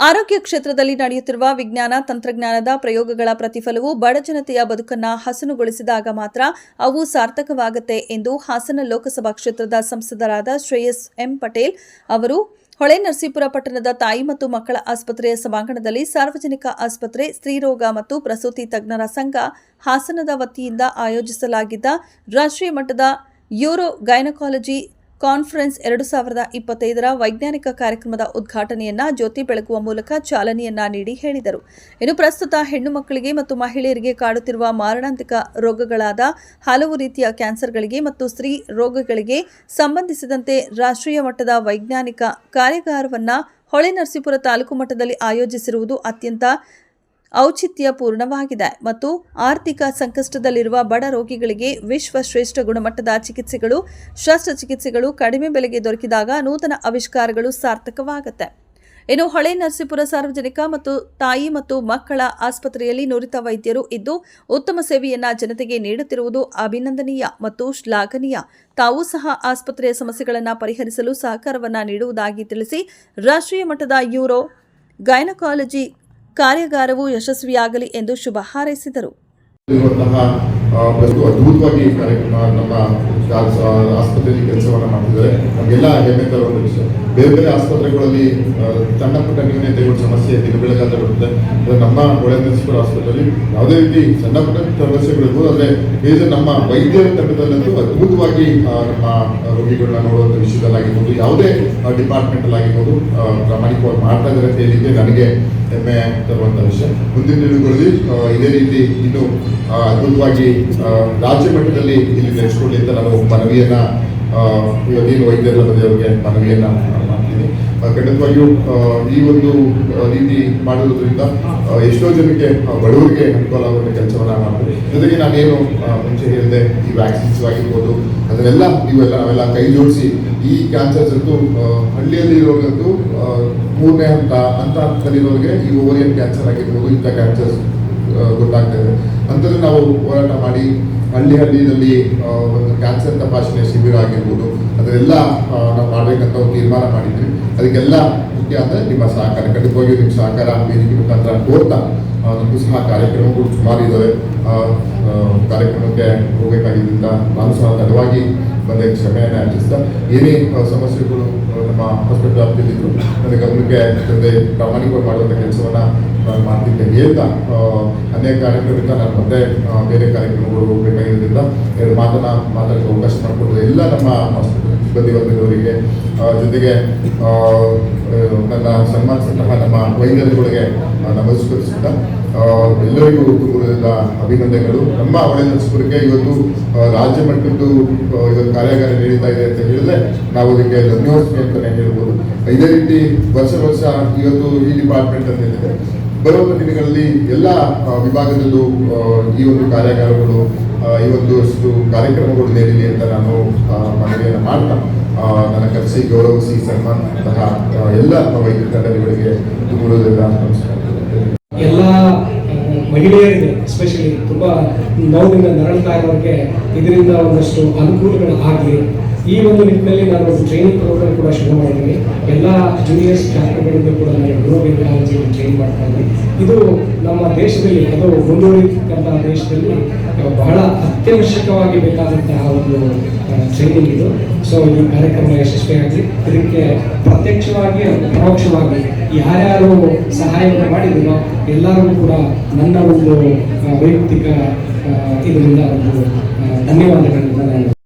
ಆರೋಗ್ಯ ಕ್ಷೇತ್ರದಲ್ಲಿ ನಡೆಯುತ್ತಿರುವ ವಿಜ್ಞಾನ, ತಂತ್ರಜ್ಞಾನದ ಪ್ರಯೋಗಗಳ ಪ್ರತಿಫಲವು ಬಡ ಜನತೆಯ ಬದುಕನ್ನ ಹಸನುಗೊಳಿಸಿದಾಗ ಮಾತ್ರ ಅವು ಸಾರ್ಥಕವಾಗುತ್ತೆ ಎಂದು ಹಾಸನ ಲೋಕಸಭಾ ಕ್ಷೇತ್ರದ ಸಂಸದರಾದ ಶ್ರೇಯಸ್ ಎಂ ಪಟೇಲ್ ಅವರು ಹೊಳೆ ನರಸೀಪುರ ಪಟ್ಟಣದ ತಾಯಿ ಮತ್ತು ಮಕ್ಕಳ ಆಸ್ಪತ್ರೆಯ ಸಭಾಂಗಣದಲ್ಲಿ ಸಾರ್ವಜನಿಕ ಆಸ್ಪತ್ರೆ ಸ್ತ್ರೀರೋಗ ಮತ್ತು ಪ್ರಸೂತಿ ತಜ್ಞರ ಸಂಘ ಹಾಸನದ ವತಿಯಿಂದ ಆಯೋಜಿಸಲಾಗಿದ್ದ ರಾಷ್ಟ್ರೀಯ ಮಟ್ಟದ ಯೂರೋ ಗೈನಕಾಲಜಿ ಕಾನ್ಫರೆನ್ಸ್ ಎರಡು ಸಾವಿರದ ಇಪ್ಪತ್ತೈದರ ವೈಜ್ಞಾನಿಕ ಕಾರ್ಯಕ್ರಮದ ಉದ್ಘಾಟನೆಯನ್ನ ಜ್ಯೋತಿ ಬೆಳಗುವ ಮೂಲಕ ಚಾಲನೆಯನ್ನ ನೀಡಿ ಹೇಳಿದರು. ಇನ್ನು ಪ್ರಸ್ತುತ ಹೆಣ್ಣು ಮಕ್ಕಳಿಗೆ ಮತ್ತು ಮಹಿಳೆಯರಿಗೆ ಕಾಡುತ್ತಿರುವ ಮಾರಣಾಂತಿಕ ರೋಗಗಳಾದ ಹಲವು ರೀತಿಯ ಕ್ಯಾನ್ಸರ್ಗಳಿಗೆ ಮತ್ತು ಸ್ತ್ರೀ ರೋಗಗಳಿಗೆ ಸಂಬಂಧಿಸಿದಂತೆ ರಾಷ್ಟ್ರೀಯ ಮಟ್ಟದ ವೈಜ್ಞಾನಿಕ ಕಾರ್ಯಾಗಾರವನ್ನು ಹೊಳೆ ನರಸೀಪುರ ತಾಲೂಕು ಮಟ್ಟದಲ್ಲಿ ಆಯೋಜಿಸಿರುವುದು ಅತ್ಯಂತ ಔಚಿತ್ಯಪೂರ್ಣವಾಗಿದೆ ಮತ್ತು ಆರ್ಥಿಕ ಸಂಕಷ್ಟದಲ್ಲಿರುವ ಬಡ ರೋಗಿಗಳಿಗೆ ವಿಶ್ವ ಶ್ರೇಷ್ಠ ಗುಣಮಟ್ಟದ ಚಿಕಿತ್ಸೆಗಳು ಶಸ್ತ್ರಚಿಕಿತ್ಸೆಗಳು ಕಡಿಮೆ ಬೆಲೆಗೆ ದೊರಕಿದಾಗ ನೂತನ ಆವಿಷ್ಕಾರಗಳು ಸಾರ್ಥಕವಾಗುತ್ತೆ. ಇನ್ನು ಹೊಳೆ ನರಸೀಪುರ ಸಾರ್ವಜನಿಕ ಮತ್ತು ತಾಯಿ ಮತ್ತು ಮಕ್ಕಳ ಆಸ್ಪತ್ರೆಯಲ್ಲಿ ನುರಿತ ವೈದ್ಯರು ಇದ್ದು ಉತ್ತಮ ಸೇವೆಯನ್ನ ಜನತೆಗೆ ನೀಡುತ್ತಿರುವುದು ಅಭಿನಂದನೀಯ ಮತ್ತು ಶ್ಲಾಘನೀಯ. ತಾವು ಸಹ ಆಸ್ಪತ್ರೆಯ ಸಮಸ್ಯೆಗಳನ್ನು ಪರಿಹರಿಸಲು ಸಹಕಾರವನ್ನು ನೀಡುವುದಾಗಿ ತಿಳಿಸಿ ರಾಷ್ಟ್ರೀಯ ಮಟ್ಟದ ಯೂರೋ ಗೈನಕಾಲಜಿ ಕಾರ್ಯಾಗಾರವು ಯಶಸ್ವಿಯಾಗಲಿ ಎಂದು ಶುಭ ಹಾರೈಸಿದರು. ಅದ್ಭುತವಾಗಿ ಕಾರ್ಯಕ್ರಮ ನಮ್ಮ ಆಸ್ಪತ್ರೆಯಲ್ಲಿ ಕೆಲಸವನ್ನು ಮಾಡ್ತಿದ್ದಾರೆ. ನಮಗೆಲ್ಲ ಹೆಮ್ಮೆ ತರುವ ವಿಷಯ ಬೇರೆ ಬೇರೆ ಆಸ್ಪತ್ರೆಗಳಲ್ಲಿ ಸಣ್ಣ ಪುಟ್ಟ ನ್ಯೂನತೆಗಳು ಸಮಸ್ಯೆ ದಿನ ಬೆಳಗಾದ್ರೆ ಬರುತ್ತೆ. ಆದ್ರೆ ನಮ್ಮ ಒಳ್ಳೆ ನರಸೀಪುರ ಆಸ್ಪತ್ರೆಯಲ್ಲಿ ಯಾವುದೇ ರೀತಿ ಸಣ್ಣ ಪುಟ್ಟ ಸಮಸ್ಯೆಗಳಿರ್ಬೋದು ಆದರೆ ಬೇರೆ ನಮ್ಮ ವೈದ್ಯರ ತಂಡದಲ್ಲಂತೂ ಅದ್ಭುತವಾಗಿ ನಮ್ಮ ರೋಗಿಗಳನ್ನ ನೋಡುವಂಥ ವಿಷಯದಲ್ಲಾಗಿರ್ಬೋದು ಯಾವುದೇ ಡಿಪಾರ್ಟ್ಮೆಂಟ್ ಆಗಿರ್ಬೋದು ಪ್ರಮಾಣಿಕವಾಗಿ ಮಾಡ್ತಾ ಇದ್ದಾರೆ ಅಂತ ನನಗೆ ಹೆಮ್ಮೆ ತರುವಂಥ ವಿಷಯ. ಮುಂದಿನ ದಿನಗಳಲ್ಲಿ ಇದೇ ರೀತಿ ಇನ್ನು ಅದ್ಭುತವಾಗಿ ರಾಜ್ಯ ಮಟ್ಟದಲ್ಲಿ ಇಲ್ಲಿ ನಡೆಸ್ಕೊಳ್ಳಿ ಅಂತ ನಾನು ಮನವಿಯನ್ನ ಏನು ವೈದ್ಯರ ಅವರಿಗೆ ಮನವಿಯನ್ನು ಖಂಡಿತವಾಗಿಯೂ ಈ ಒಂದು ರೀತಿ ಮಾಡಿರೋದ್ರಿಂದ ಎಷ್ಟೋ ಜನಕ್ಕೆ ಬಡವರಿಗೆ ಅನುಕೂಲ ಆಗುವಂಥ ಕೆಲಸವನ್ನ ಮಾಡ್ತೀವಿ. ಜೊತೆಗೆ ನಾನೇನು ಮುಂಚೆ ಹೇಳಿದೆ ಈ ವ್ಯಾಕ್ಸಿನ್ಸ್ ಆಗಿರ್ಬೋದು, ಅದನ್ನೆಲ್ಲ ನೀವೆಲ್ಲ, ನಾವೆಲ್ಲ ಕೈ ಜೋಡಿಸಿ, ಈ ಕ್ಯಾನ್ಸರ್ಸ್ ಅಂತೂ ಹಳ್ಳಿಯಲ್ಲಿ ಇರೋರ್ಗಂತೂ ಮೂರನೇ ಹಂತ ಹಂತ ಹಂತದಲ್ಲಿರೋರಿಗೆ ಈ ಓರಿಯನ್ ಕ್ಯಾನ್ಸರ್ ಆಗಿರ್ಬೋದು, ಇಂಥ ಕ್ಯಾನ್ಸರ್ಸ್ ಗೊತ್ತಾಗ್ತಾ ಇದೆ. ಅಂಥದ್ದು ನಾವು ಹೋರಾಟ ಮಾಡಿ ಹಳ್ಳಿ ಹಳ್ಳಿಯಲ್ಲಿ ಒಂದು ಕ್ಯಾನ್ಸರ್ ತಪಾಸಣೆ ಶಿಬಿರ ಆಗಿರ್ಬೋದು ಅದೆಲ್ಲ ನಾವು ಮಾಡಬೇಕಂತ ಒಂದು ತೀರ್ಮಾನ ಮಾಡಿದ್ವಿ. ಅದಕ್ಕೆಲ್ಲ ಮುಖ್ಯ ಅಂದರೆ ನಿಮ್ಮ ಸಹಕಾರ, ಖಂಡಿತವಾಗಿಯೂ ನಿಮ್ಮ ಸಹಕಾರ ವೇದಿಕೆ ಮುಖಾಂತರ ಕೋರ್ತಾ ನಮಗೂ ಸಹ ಕಾರ್ಯಕ್ರಮಗಳು ಸುಮಾರು ಇದ್ದಾವೆ ಕಾರ್ಯಕ್ರಮಕ್ಕೆ ಹೋಗಬೇಕಾಗಿದ್ದರಿಂದ ನಾನು ಸಹ ತಡವಾಗಿ ಬಂದ ಕ್ಷಮೆಯನ್ನು ಆಚರಿಸ್ತಾ ಏನೇ ಸಮಸ್ಯೆಗಳು ನಮ್ಮ ಹಾಸ್ಪಿಟಲ್ ಆಗ್ತಿದ್ದರು ನನ್ನ ಗಮನಕ್ಕೆ ತಂದೆ ಪ್ರಾಮಾಣಿಕವಾಗಿ ಮಾಡುವಂಥ ಕೆಲಸವನ್ನು ನಾನು ಮಾಡ್ತಿದ್ದೆ. ಹೇಳ್ತಾ ಅನೇಕ ಕಾರ್ಯಕ್ರಮದಿಂದ ನಾನು ಮತ್ತೆ ಬೇರೆ ಕಾರ್ಯಕ್ರಮಗಳು ಹೋಗಬೇಕಾಗಿರೋದ್ರಿಂದ ಎರಡು ಮಾತನ್ನ ಮಾತಾಡೋಕ್ಕೆ ಅವಕಾಶ ಮಾಡಿಕೊಟ್ಟಿದೆ ಎಲ್ಲ ನಮ್ಮ ಸಿಬ್ಬಂದಿ ವರ್ಗದವರಿಗೆ ಜೊತೆಗೆ ನನ್ನ ಸನ್ಮಾನಿಸಿದಂತಹ ನಮ್ಮ ವೈದ್ಯರುಗಳಿಗೆ ನಮಸ್ಕರಿಸಿದ ಎಲ್ಲರಿಗೂ ಕುಟುಂಬದಿಂದ ಅಭಿನಂದನೆಗಳು. ನಮ್ಮ ನರಸೀಪುರಕ್ಕೆ ಇವತ್ತು ರಾಜ್ಯ ಮಟ್ಟದ್ದು ಇವತ್ತು ಕಾರ್ಯಾಗಾರ ನಡೀತಾ ಇದೆ ಅಂತ ಹೇಳಿದ್ರೆ ನಾವು ಅದಕ್ಕೆ ಧನ್ಯವಾದ ಅಂತಲೇ ಹೇಳ್ಬೋದು. ಇದೇ ರೀತಿ ವರ್ಷ ವರ್ಷ ಇವತ್ತು ಈ ಡಿಪಾರ್ಟ್ಮೆಂಟ್ ಅಂತ ಹೇಳಿದ್ರೆ ಬರುವ ದಿನಗಳಲ್ಲಿ ಎಲ್ಲ ವಿಭಾಗದಲ್ಲೂ ಈ ಒಂದು ಕಾರ್ಯಾಗಾರಗಳು ಈ ಒಂದು ಅಷ್ಟು ಕಾರ್ಯಕ್ರಮಗಳು ನಡೀಲಿ ಅಂತ ನಾನು ಮನವಿಯನ್ನು ಮಾಡ್ತಾ ನನ್ನ ಕರೆಸಿ ಗೌರವಿಸಿ ಸನ್ಮಾನ್ ಅಂತಹ ಎಲ್ಲ ವೈದ್ಯ ತಂಡಗಳಿಗೆ ನಮಸ್ಕಾರ ಎಲ್ಲ ಮಹಿಳೆಯರಿಗೆ ಎಸ್ಪೆಷಲಿ ತುಂಬ ನೋವಿನಿಂದ ನರಳ್ತಾ ಇರೋರಿಗೆ ಇದರಿಂದ ಒಂದಷ್ಟು ಅನುಕೂಲಗಳು ಆಗಲಿ. ಈ ಒಂದು ನಿಟ್ಟಿನಲ್ಲಿ ನಾನು ಒಂದು ಟ್ರೈನಿಂಗ್ ಪ್ರೋಗ್ರಾಮ್ ಕೂಡ ಶುರು ಮಾಡಿದ್ದೀನಿ. ಎಲ್ಲ ಜೂನಿಯರ್ಸ್ ಡಾಕ್ಟರ್ಗಳಿಂದ ಕೂಡ ನಾನು ನ್ಯೂರೋಬೆಂಕಾಲಜಿ ಟ್ರೈನ್ ಮಾಡ್ತಾ ಇದ್ದೀನಿ. ಇದು ನಮ್ಮ ದೇಶದಲ್ಲಿ, ಅದು ಮುಂದುವರಿತಕ್ಕಂತಹ ದೇಶದಲ್ಲಿ ಬಹಳ ಅತ್ಯವಶ್ಯಕವಾಗಿ ಬೇಕಾದಂತಹ ಒಂದು ಟ್ರೈನಿಂಗ್ ಇದು. ಸೊ ಈ ಕಾರ್ಯಕ್ರಮ ಯಶಸ್ವಿಯಾಗಲಿ. ಇದಕ್ಕೆ ಪ್ರತ್ಯಕ್ಷವಾಗಿ ಪರೋಕ್ಷವಾಗಿ ಯಾರ್ಯಾರು ಸಹಾಯವನ್ನು ಮಾಡಿದ್ರೋ ಎಲ್ಲರೂ ಕೂಡ ನನ್ನ ಒಂದು ವೈಯಕ್ತಿಕ ಇದರಿಂದ ಒಂದು ಧನ್ಯವಾದಗಳನ್ನು ನಾನು